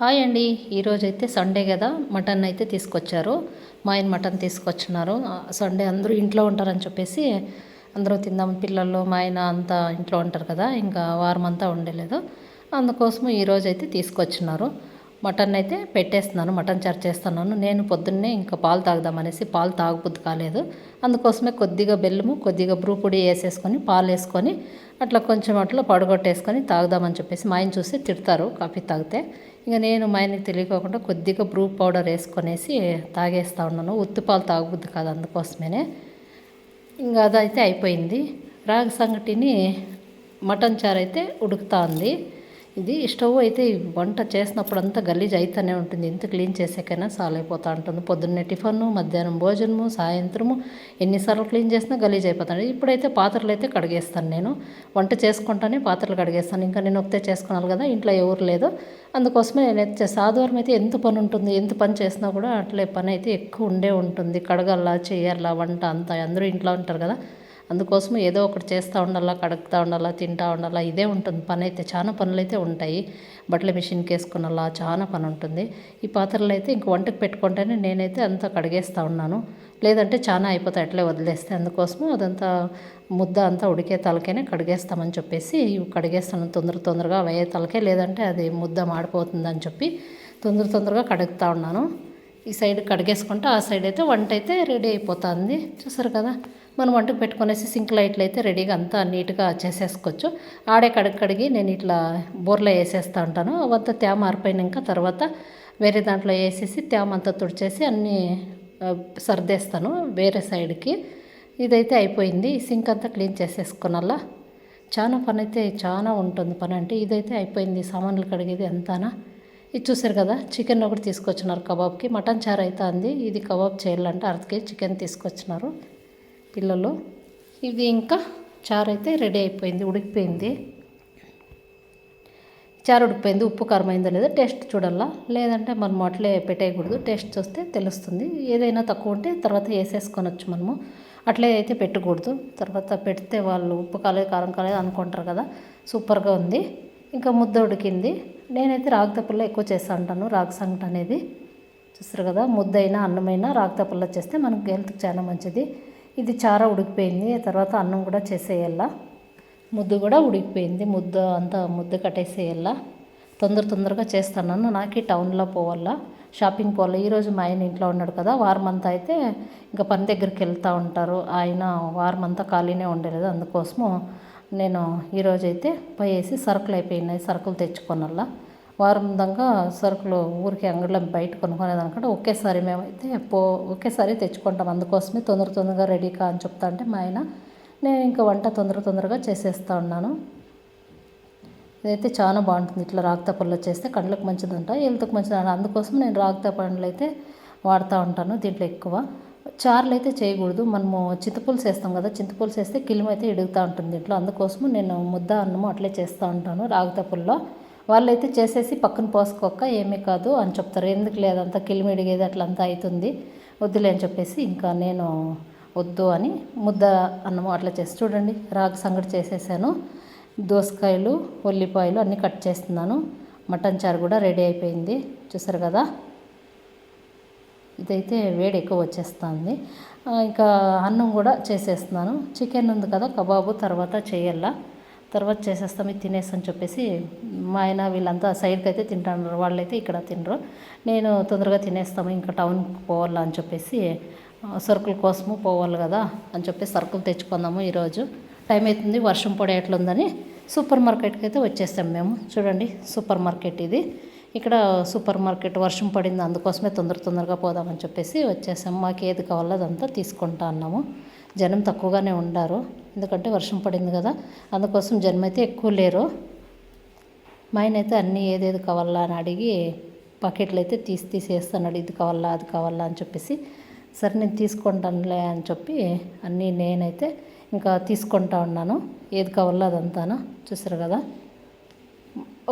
Hi అండి. ఈరోజు అయితే సండే కదా మటన్ అయితే తీసుకొచ్చారు. మా ఆయన మటన్ తీసుకొచ్చినారు. సండే అందరూ ఇంట్లో ఉంటారని చెప్పేసి అందరూ తిందాం పిల్లలు మా ఆయన అంతా ఇంట్లో ఉంటారు కదా ఇంకా వారం అంతా ఉండలేదు. అందుకోసం ఈరోజు అయితే తీసుకొచ్చినారు. మటన్ అయితే పెట్టేస్తున్నాను మటన్ చారు చేస్తున్నాను. నేను పొద్దున్నే ఇంకా పాలు తాగుదామనేసి పాలు తాగబుద్ది కాలేదు. అందుకోసమే కొద్దిగా బెల్లము కొద్దిగా బ్రూ పొడి వేసేసుకొని పాలు వేసుకొని అట్లా కొంచెం అట్లా పడగొట్టేసుకొని తాగుదామని చెప్పేసి మా ఆయన చూసి తిడతారు కాఫీ తాగితే. ఇంకా నేను మా ఆయనకి తెలియకోకుండా కొద్దిగా బ్రూ పౌడర్ వేసుకొనేసి తాగేస్తూ ఉన్నాను. ఉత్తిపాలు తాగుద్ది కాదు అందుకోసమేనే. ఇంకా అదైతే అయిపోయింది. రాగి సంగటిని మటన్ చారు అయితే ఉడుకుతా ఉంది. ఇది స్టవ్ అయితే వంట చేసినప్పుడు అంతా గలీజ్ అవుతూనే ఉంటుంది. ఎంత క్లీన్ చేసాకైనా సాలైపోతూ ఉంటుంది. పొద్దున్నే టిఫను మధ్యాహ్నం భోజనము సాయంత్రము ఎన్నిసార్లు క్లీన్ చేసినా గలీజ్ అయిపోతాను. ఇప్పుడైతే పాత్రలు అయితే కడిగేస్తాను నేను. వంట చేసుకుంటానే పాత్రలు కడిగేస్తాను. ఇంకా నేను ఒకతే చేసుకున్నాను కదా ఇంట్లో ఎవరు లేదు. అందుకోసమే నేనైతే అయితే ఆదివారం అయితే ఎంత పని ఉంటుంది ఎంత పని చేసినా కూడా అట్లే పని అయితే ఎక్కువ ఉండే ఉంటుంది. కడగల్లా చేయాలా వంట అంతా అందరూ ఇంట్లో ఉంటారు కదా. అందుకోసం ఏదో ఒకటి చేస్తూ ఉండాలా కడుగుతూ ఉండాలా తింటూ ఉండాలా ఇదే ఉంటుంది. పని అయితే చాలా పనులు అయితే ఉంటాయి. బట్టల మిషన్కి వేసుకున్నలా చాలా పని ఉంటుంది ఈ పాత్రలు అయితే ఇంక వంటకు పెట్టుకుంటేనే నేనైతే అంతా కడిగేస్తూ ఉన్నాను. లేదంటే చాలా అయిపోతాయి అట్లే వదిలేస్తే. అందుకోసము అదంతా ముద్ద అంతా ఉడికే తలకైనా కడిగేస్తామని చెప్పేసి ఇవి కడిగేస్తాను. తొందర తొందరగా అయ్యే తలకే లేదంటే అది ముద్ద మాడిపోతుందని చెప్పి తొందర తొందరగా కడుగుతూ ఉన్నాను. ఈ సైడ్ కడిగేసుకుంటే ఆ సైడ్ అయితే వంట అయితే రెడీ అయిపోతుంది. చూసారు కదా? మనం వంట పెట్టుకునేసి సింక్ లైట్లు అయితే రెడీగా అంతా నీట్గా చేసేసుకోవచ్చు. ఆడే కడిగి కడిగి నేను ఇట్లా బోర్లో వేసేస్తూ ఉంటాను. అవంతా తేమ ఆరిపోయినాక తర్వాత వేరే దాంట్లో వేసేసి తేమ అంతా తుడిచేసి అన్నీ సర్దేస్తాను వేరే సైడ్కి. ఇదైతే అయిపోయింది. సింక్ అంతా క్లీన్ చేసేసుకున్నల్లా చాలా పని అయితే చాలా ఉంటుంది పని అంటే ఇదైతే అయిపోయింది. సామాన్లు కడిగేది ఎంతనా ఇది చూసారు కదా చికెన్ ఒకటి తీసుకొచ్చినారు కబాబ్కి. మటన్ చారు అయితే అంది ఇది కబాబ్ చేయాలంటే అర్ధ కేజీ చికెన్ తీసుకొచ్చినారు. పిల్లలు ఇది ఇంకా చారు అయితే రెడీ అయిపోయింది ఉడికిపోయింది. చారు ఉడికిపోయింది ఉప్పు కారం అయిందో లేదో టేస్ట్ చూడాలా? లేదంటే మనం అట్లే పెట్టేయకూడదు టేస్ట్ చూస్తే తెలుస్తుంది. ఏదైనా తక్కువ ఉంటే తర్వాత వేసేసుకొనొచ్చు మనము. అట్లే అయితే పెట్టకూడదు. తర్వాత పెడితే వాళ్ళు ఉప్పు కాలేదు కారం కాలేదు అనుకుంటారు కదా సూపర్గా ఉంది. ఇంకా ముద్ద ఉడికింది. నేనైతే రాగి తప్పుల్లో ఎక్కువ చేస్తా ఉంటాను రాగి సంగట అనేది. చూస్తారు కదా ముద్దైనా అన్నమైనా రాగి తప్పుల్లో చేస్తే మనకి హెల్త్కి చాలా మంచిది. ఇది చారా ఉడికిపోయింది తర్వాత అన్నం కూడా చేసేయాలా. ముద్దు కూడా ఉడికిపోయింది ముద్ద అంతా ముద్ద కట్టేసేయాలా. తొందర తొందరగా చేస్తున్నాను నాకు టౌన్లో పోవాలా షాపింగ్ పోవాలి. ఈరోజు మా ఆయన ఇంట్లో ఉన్నాడు కదా వారం అంతా అయితే ఇంకా పని దగ్గరికి వెళ్తూ ఉంటారు. ఆయన వారం అంతా ఖాళీనే ఉండలేదు అందుకోసము నేను ఈరోజైతే పోయేసి సరుకులు అయిపోయినాయి సరుకులు తెచ్చుకోనల్లా. వారం దాకా సరుకులు ఊరికి అంగడిలో బయట కొనుక్కునేదానికంటే ఒకేసారి మేమైతే పో ఒకేసారి తెచ్చుకుంటాం. అందుకోసమే తొందర తొందరగా రెడీ కా అని చెప్తా అంటే మా ఆయన నేను ఇంకా వంట తొందర తొందరగా చేసేస్తూ ఉన్నాను. ఇదైతే చాలా బాగుంటుంది. ఇట్లా రాగిత పళ్ళు చేస్తే కళ్ళకు మంచిదంట హెల్త్కి మంచిదంట. అందుకోసం నేను రాగిత పండ్లు అయితే వాడుతూ ఉంటాను దీంట్లో ఎక్కువ. చారులు అయితే చేయకూడదు. మనము చింతపులుసు వేస్తాం కదా చింతపులుసు వేస్తే కిలిమ అయితే ఇడుగుతూ ఉంటుంది దీంట్లో. అందుకోసం నేను ముద్ద అన్నము అట్లే చేస్తూ ఉంటాను రాగిత పుల్లో వాళ్ళైతే చేసేసి పక్కన పోసుకోక ఏమీ కాదు అని చెప్తారు. ఎందుకు లేదంతా కిలిమిడిగేది అట్లా అట్లంతా అవుతుంది వద్దులే అని చెప్పేసి ఇంకా నేను వద్దు అని ముద్ద అన్నము అట్లా చేసి చూడండి రాగి సంగటి చేసేసాను. దోసకాయలు ఉల్లిపాయలు అన్నీ కట్ చేస్తున్నాను. మటన్ చారు కూడా రెడీ అయిపోయింది. చూసారు కదా? ఇదైతే వేడి ఎక్కువ వచ్చేస్తుంది. ఇంకా అన్నం కూడా చేసేస్తున్నాను. చికెన్ ఉంది కదా కబాబు తర్వాత చేయాల? తర్వాత చేసేస్తాం ఇది తినేసి అని చెప్పేసి మా ఆయన వీళ్ళంతా సైడ్కి అయితే తింటారు వాళ్ళైతే ఇక్కడ తినరు నేను తొందరగా తినేస్తాము ఇంకా టౌన్కి పోవాలా అని చెప్పేసి సరుకుల కోసము పోవాలి కదా అని చెప్పేసి సరుకులు తెచ్చుకుందాము ఈరోజు. టైం అవుతుంది వర్షం పడే ఎట్లుందని సూపర్ మార్కెట్కి అయితే వచ్చేస్తాం మేము. చూడండి సూపర్ మార్కెట్ ఇది. ఇక్కడ సూపర్ మార్కెట్ వర్షం పడింది అందుకోసమే తొందర తొందరగా పోదామని చెప్పేసి వచ్చేసాం. మాకు ఏది కావాలో అదంతా తీసుకుంటా అన్నాము. జనం తక్కువగానే ఉండారు. ఎందుకంటే వర్షం పడింది కదా. అందుకోసం జనం అయితే ఎక్కువ లేరు. మా ఆయన అయితే అన్నీ ఏదేది కావాలా అని అడిగి పాకెట్లు అయితే తీసి తీసి వేస్తున్నాడు ఇది కావాలా అది కావాలా అని చెప్పేసి సరే నేను తీసుకుంటానులే అని చెప్పి అన్నీ నేనైతే ఇంకా తీసుకుంటా ఉన్నాను. ఏది కావాలో అదంతానా చూసారు కదా.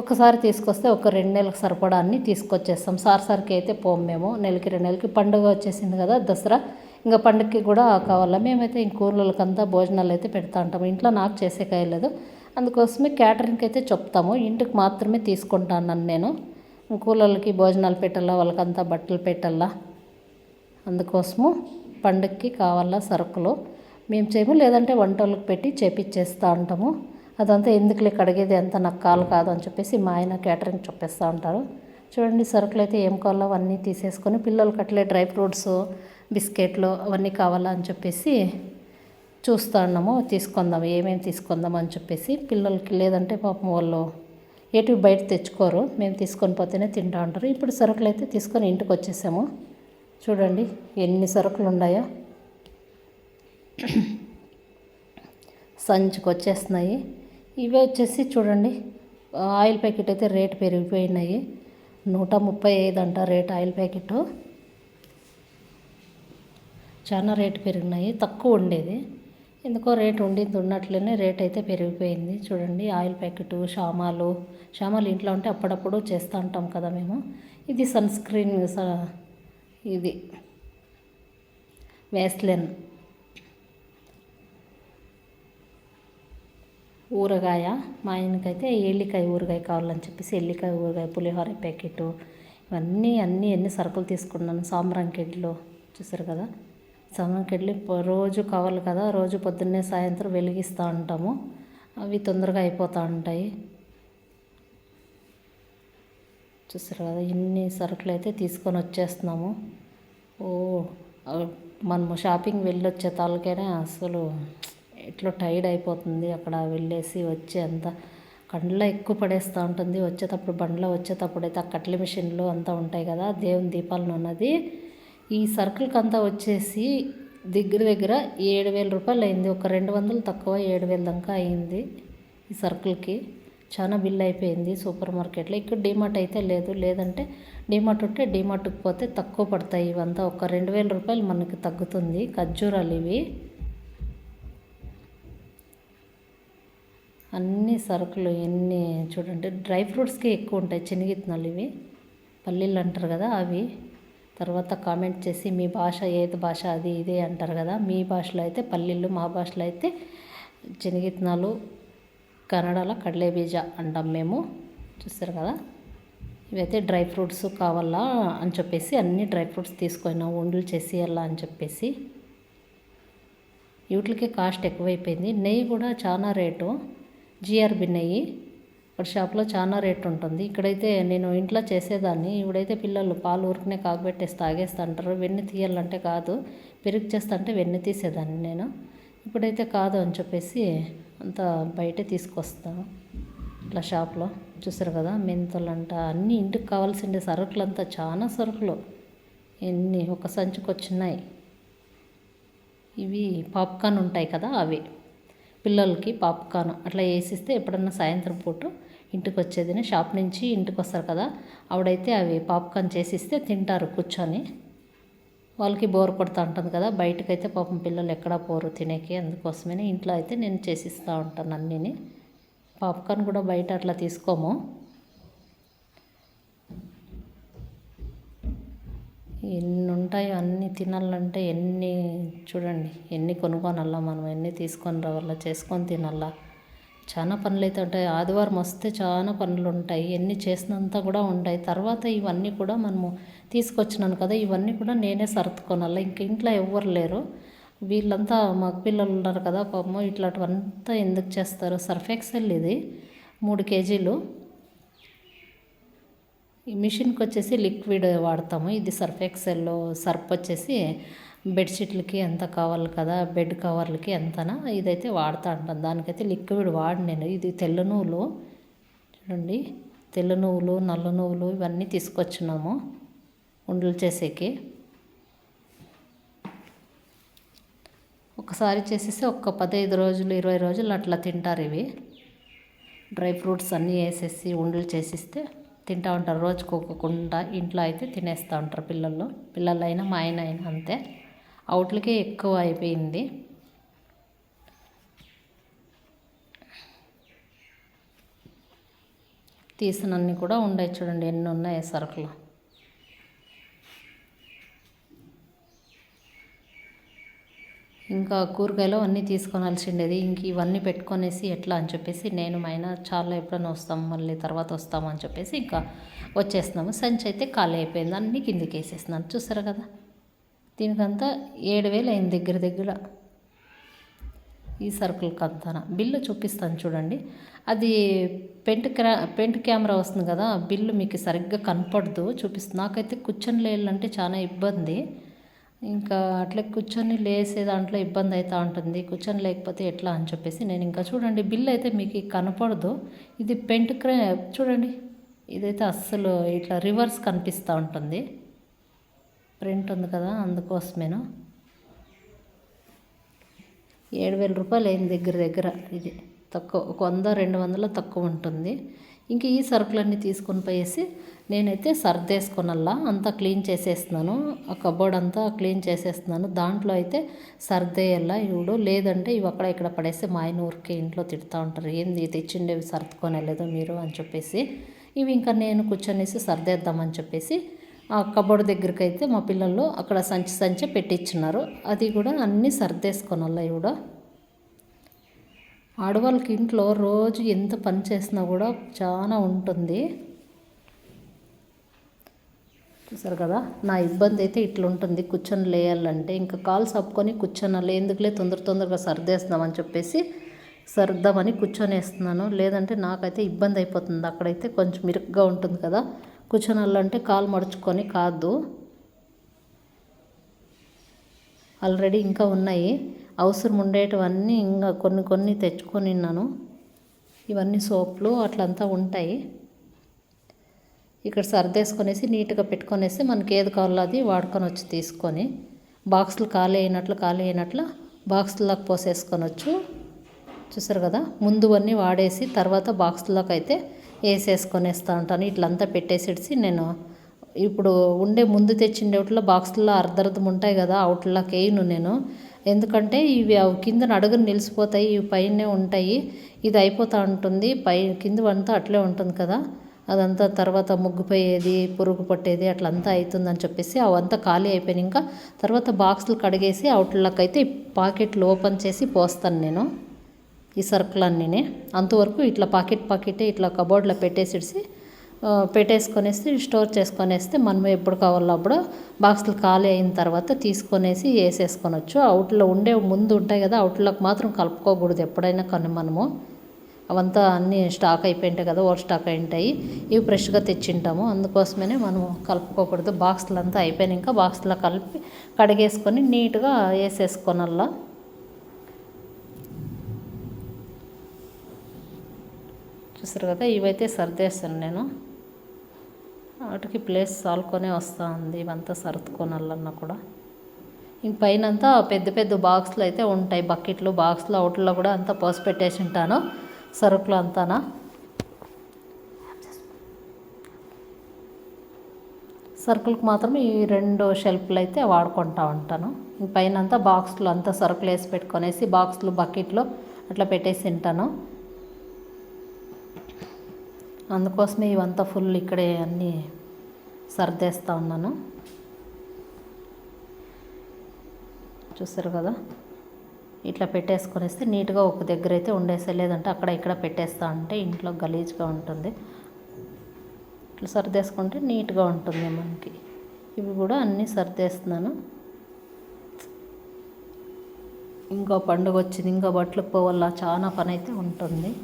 ఒకసారి తీసుకొస్తే ఒక రెండు నెలలకు సరిపడా అన్నీ తీసుకొచ్చేస్తాం. సార్ సార్కి అయితే పోం మేము. నెలకి రెండు నెలలకి పండుగ వచ్చేసింది కదా దసరా. ఇంకా పండుగకి కూడా కావాలా? మేమైతే ఇంక ఊర్లకంతా భోజనాలు అయితే పెడతా ఉంటాము ఇంట్లో నాకు చేసే కాయలేదు అందుకోసమే క్యాటరింగ్కి అయితే చెప్తాము. ఇంటికి మాత్రమే తీసుకుంటాను నేను. కూలర్లకి భోజనాలు పెట్టాలా? వాళ్ళకంతా బట్టలు పెట్టాలా? అందుకోసము పండుగకి కావాలా సరుకులు? మేము చేయము. లేదంటే వంటలకు పెట్టి చేపిచ్చేస్తూ ఉంటాము. అదంతా ఎందుకులే కడిగేది అంత నాకు కాలు కాదు అని చెప్పేసి మా ఆయన క్యాటరింగ్ చెప్పేస్తూ ఉంటారు. చూడండి సరుకులు అయితే ఏం కావాలో అవన్నీ తీసేసుకొని పిల్లలకి అట్లే డ్రై ఫ్రూట్స్ బిస్కెట్లు అవన్నీ కావాలా అని చెప్పేసి చూస్తూ ఉన్నాము తీసుకుందాం ఏమేమి తీసుకుందాం అని చెప్పేసి. పిల్లలకి లేదంటే పాపం వాళ్ళు ఏటివి బయట తెచ్చుకోరు మేము తీసుకొని పోతేనే తింటా ఉంటారు. ఇప్పుడు సరుకులు అయితే తీసుకొని ఇంటికి వచ్చేసాము. చూడండి ఎన్ని సరుకులు ఉన్నాయో. సంచికి వచ్చేస్తున్నాయి. ఇవి వచ్చేసి చూడండి ఆయిల్ ప్యాకెట్ అయితే రేటు పెరిగిపోయినాయి. నూట ముప్పై ఐదు అంట రేట్ ఆయిల్ ప్యాకెట్. చాలా రేటు పెరిగినాయి తక్కువ ఉండేది. ఎందుకో రేట్ ఉండింది ఉన్నట్లనే రేట్ అయితే పెరిగిపోయింది. చూడండి ఆయిల్ ప్యాకెట్ షామాలు. షామాలు ఇంట్లో ఉంటే అప్పుడప్పుడు చేస్తూ ఉంటాం కదా మేము. ఇది సన్ స్క్రీన్ ఇది వేస్లెన్. ఊరగాయ మా ఆయనకైతే ఎల్లికాయ ఊరగాయ కావాలని చెప్పేసి ఎల్లికాయ ఊరగాయ పులిహోర ప్యాకెట్. ఇవన్నీ అన్నీ ఎన్ని సరుకులు తీసుకున్నాను. సాంబ్రాంకెడ్లో చూసారు కదా? సమయంకి వెళ్ళి రోజు కావాలి కదా రోజు పొద్దున్నే సాయంత్రం వెలిగిస్తూ ఉంటాము. అవి తొందరగా అయిపోతూ ఉంటాయి. చూసారు కదా ఇన్ని సరుకులు అయితే తీసుకొని వచ్చేస్తున్నాము. ఓ మనము షాపింగ్ వెళ్ళొచ్చే తాలకైనా అసలు ఎట్లా టైర్డ్ అయిపోతుంది అక్కడ వెళ్ళేసి వచ్చి అంత. కండ్లో ఎక్కువ పడేస్తూ ఉంటుంది. వచ్చేటప్పుడు బండ్లో వచ్చేటప్పుడు అయితే ఆ కట్ల మిషన్లు అంతా ఉంటాయి కదా దేవుని దీపాలను ఉన్నది ఈ సర్కిల్కి అంతా వచ్చేసి దగ్గర దగ్గర ఏడు వేల రూపాయలు అయింది. ఒక రెండు వందలు తక్కువ ఏడు వేల దాకా అయింది ఈ సర్కిల్కి. చాలా బిల్ అయిపోయింది సూపర్ మార్కెట్లో. ఇక్కడ డిమార్ట్ అయితే లేదు. లేదంటే డిమార్ట్ ఉంటే డిమార్ట్కి పోతే తక్కువ పడతాయి ఇవంతా. ఒక రెండు వేల రూపాయలు మనకి తగ్గుతుంది. ఖర్జూరాలు ఇవి. అన్ని సరుకులు ఎన్ని చూడండి. డ్రై ఫ్రూట్స్కి ఎక్కువ ఉంటాయి. శనగిత్తనాలు ఇవి. పల్లీలు అంటారు కదా అవి. తర్వాత కామెంట్ చేసి మీ భాష ఏది భాష అది ఇదే అంటారు కదా మీ భాషలో అయితే పల్లీలు మా భాషలో అయితే శనగిత్తనాలు కన్నడలో కడలే బీజ అంటాం మేము. చూస్తారు కదా? ఇవైతే డ్రై ఫ్రూట్స్ కావాలా అని చెప్పేసి అన్ని డ్రై ఫ్రూట్స్ తీసుకున్నాం వండలు చేసి అలా అని చెప్పేసి. వీటికి కాస్ట్ ఎక్కువైపోయింది. నెయ్యి కూడా చాలా రేటు. జిఆర్బి నెయ్యి. ఇక్కడ షాప్లో చాలా రేట్ ఉంటుంది. ఇక్కడైతే నేను ఇంట్లో చేసేదాన్ని. ఇప్పుడైతే పిల్లలు పాలు ఊరికనే కాగబెట్టేసి తాగేస్తుంటారు. వెన్ను వెన్నె తీయాలంటే కాదు. పెరుగు చేస్తుంటే వెన్ను తీసేదాన్ని నేను. ఇప్పుడైతే కాదు అని చెప్పేసి అంతా బయట తీసుకొస్తాను ఇట్లా షాప్లో. చూసారు కదా? మెంతులంట అన్ని అన్నీ ఇంటికి కావాల్సిన సరుకులంతా. చాలా సరుకులు. ఎన్ని? ఒక సంచికి వచ్చినాయి ఇవి పాప్కార్న్ ఉంటాయి కదా అవి. పిల్లలకి పాప్కార్న్. అట్లా వేసిస్తే ఎప్పుడన్నా సాయంత్రం పూట ఇంటికి వచ్చేదిన షాప్ నుంచి ఇంటికి వస్తారు కదా ఆవిడైతే అవి పాప్కార్న్ చేసిస్తే తింటారు కూర్చొని. వాళ్ళకి బోర్ కొడుతూ ఉంటుంది కదా బయటకైతే పాపం పిల్లలు ఎక్కడా పోరు తినేకి అందుకోసమే ఇంట్లో అయితే నేను చేసిస్తూ ఉంటాను అన్నీని. పాప్కార్న్ కూడా బయట అట్లా తీసుకోము. ఎన్ని ఉంటాయో అన్ని తినాలంటే ఎన్ని చూడండి ఎన్ని కొనుక్కోనల్లా మనం ఎన్ని తీసుకొని రావాలా చేసుకొని తినాలా. చాలా పనులు అయితే ఉంటాయి. ఆదివారం వస్తే చాలా పనులు ఉంటాయి. ఎన్ని చేసినంత కూడా ఉంటాయి. తర్వాత ఇవన్నీ కూడా మనము తీసుకొచ్చినాను కదా ఇవన్నీ కూడా నేనే సర్దుకోనాలి. ఇంక ఇంట్లో ఎవ్వరు లేరు. వీళ్ళంతా మగ పిల్లలు ఉన్నారు కదా పాపము ఇట్లాంటివంతా ఎందుకు చేస్తారు? సర్ఫ్ ఎక్సెల్ ఇది మూడు కేజీలు. ఈ మిషన్కి వచ్చేసి లిక్విడ్ వాడతాము. ఇది సర్ఫ్ సర్ప్ సర్ఫ్ వచ్చేసి బెడ్షీట్లకి ఎంత కావాలి కదా బెడ్ కవర్లకి ఎంతనా ఇదైతే వాడుతూ ఉంటాను దానికైతే లిక్విడ్ వాడి నేను. ఇది తెల్ల నువ్వులు చూడండి. తెల్ల నువ్వులు నల్ల నువ్వులు ఇవన్నీ తీసుకొచ్చినాము ఉండలు చేసేకి. ఒకసారి చేసేస్తే ఒక్క పదహైదు రోజులు ఇరవై రోజులు అట్లా తింటారు ఇవి. డ్రై ఫ్రూట్స్ అన్నీ వేసేసి ఉండలు చేసిస్తే తింటూ ఉంటారు. రోజుకు ఇంట్లో అయితే తినేస్తూ ఉంటారు పిల్లలు. పిల్లలైనా మా ఆయన అయినా అంతే. అవుట్లకే ఎక్కువ అయిపోయింది. తీసినన్ని కూడా ఉన్నాయి చూడండి ఎన్ని ఉన్నాయి సరుకులు. ఇంకా కూరగాయలు అన్నీ తీసుకొనాల్సిండేది ఇంక ఇవన్నీ పెట్టుకొనేసి ఎట్లా అని చెప్పేసి నేను మా ఆయన చాలా ఎప్పుడైనా వస్తాం మళ్ళీ తర్వాత వస్తాం అని చెప్పేసి ఇంకా వచ్చేస్తున్నాము. సంచి అయితే ఖాళీ అయిపోయింది అన్నీ కిందికి వేసేస్తున్నాను చూసారు కదా? దీనికంతా ఏడు వేలు అయింది దగ్గర దగ్గర. ఈ సరుకులకి అంతా బిల్లు చూపిస్తాను చూడండి. అది పెంట్ క్రా పెంట్ కెమెరా వస్తుంది కదా బిల్లు మీకు సరిగ్గా కనపడదు చూపిస్తుంది నాకైతే కూర్చొని లేయాలంటే చాలా ఇబ్బంది. ఇంకా అట్లా కూర్చొని లేసే దాంట్లో ఇబ్బంది అవుతూ ఉంటుంది. కూర్చొని లేకపోతే ఎట్లా అని చెప్పేసి నేను ఇంకా చూడండి బిల్ అయితే మీకు కనపడదు. ఇది పెంట్ క్రా చూడండి. ఇదైతే అస్సలు ఇట్లా రివర్స్ కనిపిస్తూ ఉంటుంది. ప్రింట్ ఉంది కదా అందుకోసమేను. ఏడు వేల రూపాయలు అయింది దగ్గర దగ్గర ఇది. తక్కువ ఒక వంద రెండు వందలు తక్కువ ఉంటుంది. ఇంక ఈ సరుకులన్నీ తీసుకొని పోయేసి నేనైతే సర్దేసుకొనల్లా అంతా క్లీన్ చేసేస్తున్నాను. ఆ కబోర్డ్ అంతా క్లీన్ చేసేస్తున్నాను. దాంట్లో అయితే సర్దేయాలా ఇవిడు లేదంటే ఇవి అక్కడ ఇక్కడ పడేసి మా ఆయన ఊరికే ఇంట్లో తిడుతూ ఉంటారు. ఏంది తెచ్చిండేవి సర్దుకొని వెళ్ళదు మీరు అని చెప్పేసి. ఇవి ఇంకా నేను కూర్చొనేసి సర్దేద్దామని చెప్పేసి ఆ కబోర్డ్ దగ్గరికి అయితే మా పిల్లలు అక్కడ సంచి సంచి పెట్టించున్నారు అది కూడా అన్నీ సర్దేసుకొనల్లా కూడా. ఆడవాళ్ళకి ఇంట్లో రోజు ఎంత పని చేసినా కూడా చాలా ఉంటుంది. చూసారు కదా? నా ఇబ్బంది అయితే ఇట్లుంటుంది. కూర్చొని లేయాలంటే ఇంకా కాలు సప్పుకొని కూర్చొని ఎందుకులే తొందర తొందరగా సర్దేస్తామని చెప్పేసి సర్దామని కూర్చొని వేస్తున్నాను. లేదంటే నాకైతే ఇబ్బంది అయిపోతుంది. అక్కడైతే కొంచెం ఇరుగ్గా ఉంటుంది కదా. కూర్చొని కాలు మడుచుకొని కాదు. ఆల్రెడీ ఇంకా ఉన్నాయి. అవసరం ఉండేటివన్నీ ఇంకా కొన్ని కొన్ని తెచ్చుకొని ఉన్నాను. ఇవన్నీ సోపులు అట్లంతా ఉంటాయి. ఇక్కడ సర్దేసుకొనేసి నీట్గా పెట్టుకొనేసి మనకి ఏది కావాలో అది వాడుకొని వచ్చి తీసుకొని బాక్సులు ఖాళీ అయినట్లు ఖాళీ అయినట్లు బాక్సుల్లోకి పోసేసుకొనొచ్చు చూసారు కదా? ముందువన్నీ వాడేసి తర్వాత బాక్సుల్లోకి అయితే వేసేసుకొనేస్తూ ఉంటాను. ఇట్లంతా పెట్టేసేసి నేను ఇప్పుడు ఉండే ముందు తెచ్చిండేట్లో బాక్స్లో అర్ధర్థం ఉంటాయి కదా అవుట్లోకి వేయను నేను. ఎందుకంటే ఇవి అవి కింద అడుగులు నిలిచిపోతాయి ఇవి పైనే ఉంటాయి. ఇది అయిపోతూ ఉంటుంది. పై కింద అంతా అట్లే ఉంటుంది కదా. అదంతా తర్వాత ముగ్గుపోయేది పురుగు పట్టేది అట్లంతా అవుతుందని చెప్పేసి అవంతా ఖాళీ అయిపోయినాయి ఇంకా తర్వాత బాక్సులు కడిగేసి అవుట్లోకి అయితే పాకెట్లు ఓపెన్ చేసి పోస్తాను నేను. ఈ సరుకులన్నీ అంతవరకు ఇట్లా పాకెట్ పాకెటే ఇట్లా కబోర్డ్లో పెట్టేసేసి పెట్టేసుకొనేసి స్టోర్ చేసుకొనేస్తే మనం ఎప్పుడు కావాలో అప్పుడు బాక్సులు ఖాళీ అయిన తర్వాత తీసుకొనేసి వేసేసుకొనొచ్చు. అవుట్లో ఉండే ముందు ఉంటాయి కదా అవుట్లోకి మాత్రం కలుపుకోకూడదు ఎప్పుడైనా కానీ మనము. అవంతా అన్నీ స్టాక్ అయిపోయింటాయి కదా ఓవర్ స్టాక్ అయి ఉంటాయి. ఇవి ఫ్రెష్గా తెచ్చింటాము. అందుకోసమే మనము కలుపుకోకూడదు. బాక్సులంతా అయిపోయినాక బాక్స్లో కలిపి కడిగేసుకొని నీట్గా వేసేసుకోనల్లా. చూసారు కదా ఇవైతే సర్దేస్తాను నేను. వాటికి ప్లేస్ సాల్కొనే వస్తూ ఉంది ఇవంతా సర్దుకోనల్లన్నా కూడా. ఇంక పైన అంతా పెద్ద పెద్ద బాక్స్లు అయితే ఉంటాయి బకెట్లు బాక్స్లు అవుట్లో కూడా అంతా పోసి పెట్టేసి ఉంటాను సరుకులు అంతానా. సరుకులకు మాత్రం ఈ రెండు షెల్ఫ్లు అయితే వాడుకుంటా ఉంటాను. పైన అంతా బాక్స్లు అంతా సరుకులు వేసి పెట్టుకొనేసి బాక్స్లు బకెట్లు అట్లా పెట్టేసి ఉంటాను అందుకోసమే ఇవంతా ఫుల్ ఇక్కడే అన్నీ సర్దేస్తూ ఉన్నాను. చూసారు కదా? ఇట్లా పెట్టేసుకొనేస్తే నీట్గా ఒక దగ్గర అయితే ఉండేసే లేదంటే అక్కడ ఇక్కడ పెట్టేస్తా అంటే ఇంట్లో గలీజ్గా ఉంటుంది. ఇట్లా సర్దేసుకుంటే నీట్గా ఉంటుంది మనకి. ఇవి కూడా అన్నీ సర్దేస్తున్నాను. ఇంకో పండుగ వచ్చింది ఇంకో బట్టలకు పోవాల చాలా పని అయితే ఉంటుంది.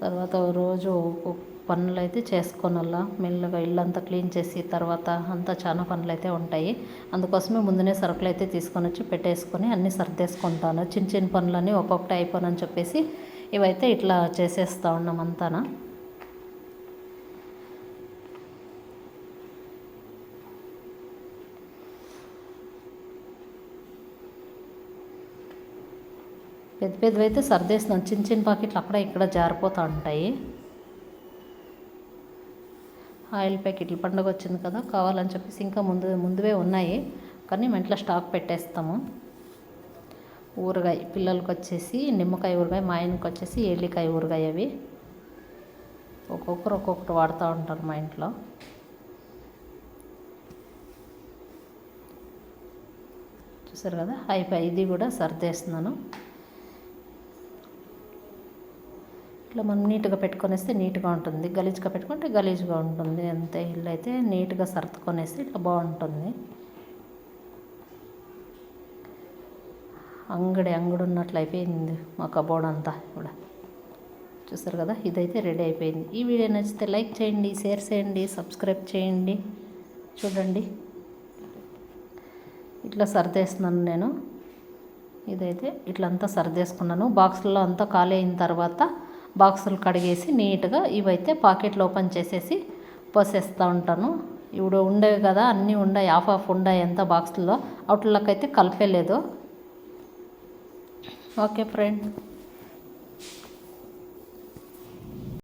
తర్వాత రోజు పనులు అయితే చేసుకోనల్లా మెల్లగా ఇల్లంతా క్లీన్ చేసి తర్వాత అంతా చాలా పనులు అయితే ఉంటాయి. అందుకోసమే ముందునే సరుకులు అయితే తీసుకొని వచ్చి పెట్టేసుకొని అన్నీ సర్దేసుకుంటాను. చిన్న చిన్న పనులన్నీ ఒక్కొక్కటి అయిపోనని చెప్పేసి ఇవైతే ఇట్లా చేసేస్తూ ఉన్నాం అంతానా. పెద్ద పెద్దవి అయితే సర్దేస్తున్నాను. చిన్న చిన్న పాకెట్లు అక్కడ ఇక్కడ జారిపోతూ ఉంటాయి. ఆయిల్ ప్యాకెట్లు పండుగ వచ్చింది కదా కావాలని చెప్పేసి ఇంకా ముందు ముందువే ఉన్నాయి. కానీ మేము ఇంట్లో స్టాక్ పెట్టేస్తాము. ఊరగాయ పిల్లలకి వచ్చేసి నిమ్మకాయ ఊరగాయ మా ఆయనకి వచ్చేసి ఏలికాయ ఊరగాయ అవి. ఒక్కొక్కరు ఒక్కొక్కటి వాడుతూ ఉంటారు మా ఇంట్లో. చూసారు కదా? అయిపోయి ఇది కూడా సర్దేస్తున్నాను. ఇట్లా మనం నీట్గా పెట్టుకొనేస్తే నీట్గా ఉంటుంది. గలీజ్గా పెట్టుకుంటే గలీజ్గా ఉంటుంది. అంతే. ఇల్లు అయితే నీట్గా సర్దుకొనేస్తే ఇట్లా బాగుంటుంది. అంగడి అంగడి ఉన్నట్లు అయిపోయింది మా కబోర్డ్ అంతా కూడా. చూస్తారు కదా? ఇదైతే రెడీ అయిపోయింది. ఈ వీడియో నచ్చితే లైక్ చేయండి షేర్ చేయండి సబ్స్క్రైబ్ చేయండి. చూడండి. ఇట్లా సర్దేస్తున్నాను నేను. ఇదైతే ఇట్లా అంతా సర్దేసుకున్నాను. బాక్స్లో అంతా ఖాళీ అయిన తర్వాత బాక్సులు కడిగేసి నీట్గా ఇవైతే పాకెట్లు ఓపెన్ చేసేసి పోసేస్తూ ఉంటాను. ఇప్పుడు ఉండేవి కదా అన్నీ ఉన్నాయి ఆఫ్ ఆఫ్ ఉన్నాయి ఎంత బాక్సుల్లో. అవుట్లకైతే కలిపేలేదు ఓకే ఫ్రెండ్.